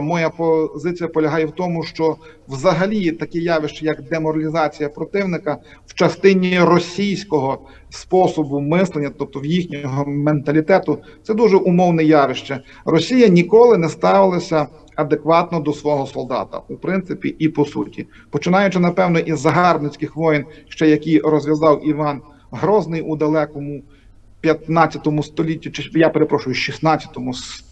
Моя позиція полягає в тому, що взагалі таке явище, як деморалізація противника в частині російського способу мислення, тобто в їхнього менталітету, це дуже умовне явище. Росія ніколи не ставилася адекватно до свого солдата, у принципі, і по суті, починаючи напевно із загарбницьких воєн, ще які розв'язав Іван Грозний у далекому. 15 столітті, чи я перепрошую, 16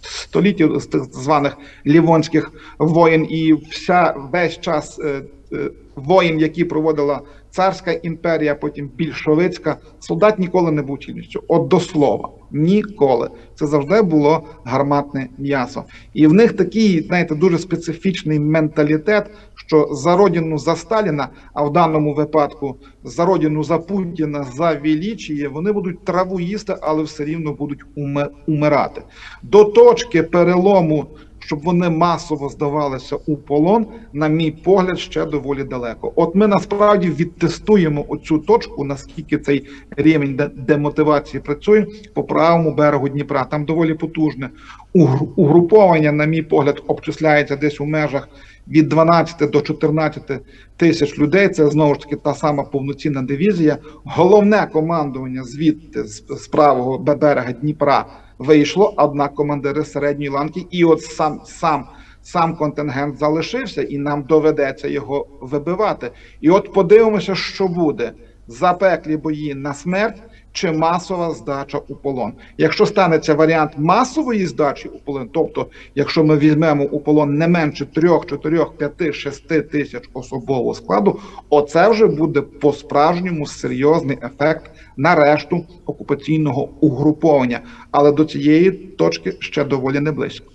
столітті з тих званих лівонських воєн, і вся весь час е, е, воєн, які проводила царська імперія, потім більшовицька, солдат ніколи не був цілістю. От до слова, ніколи. Це завжди було гарматне м'ясо. І в них такий, знаєте, дуже специфічний менталітет, що за родину за Сталіна, а в даному випадку за родину за Путіна, за величіє, вони будуть траву їсти, але все рівно будуть умирати. До точки перелому, щоб вони масово здавалися у полон, на мій погляд, ще доволі далеко. От ми насправді відтестуємо оцю точку, наскільки цей рівень де- демотивації працює по правому берегу Дніпра. Там доволі потужне угру- угруповання, на мій погляд, обчисляється десь у межах від 12 до 14 тисяч людей. Це знову ж таки та сама повноцінна дивізія. Головне командування звідти з правого берега Дніпра вийшло, однак командири середньої ланки, і от сам сам. Сам контингент залишився, і нам доведеться його вибивати. І от подивимося, що буде запеклі бої на смерть чи масова здача у полон. Якщо станеться варіант масової здачі у полон, тобто, якщо ми візьмемо у полон не менше 3, 4, 5, 6 тисяч особового складу, оце вже буде по-справжньому серйозний ефект на решту окупаційного угруповання. Але до цієї точки ще доволі не близько.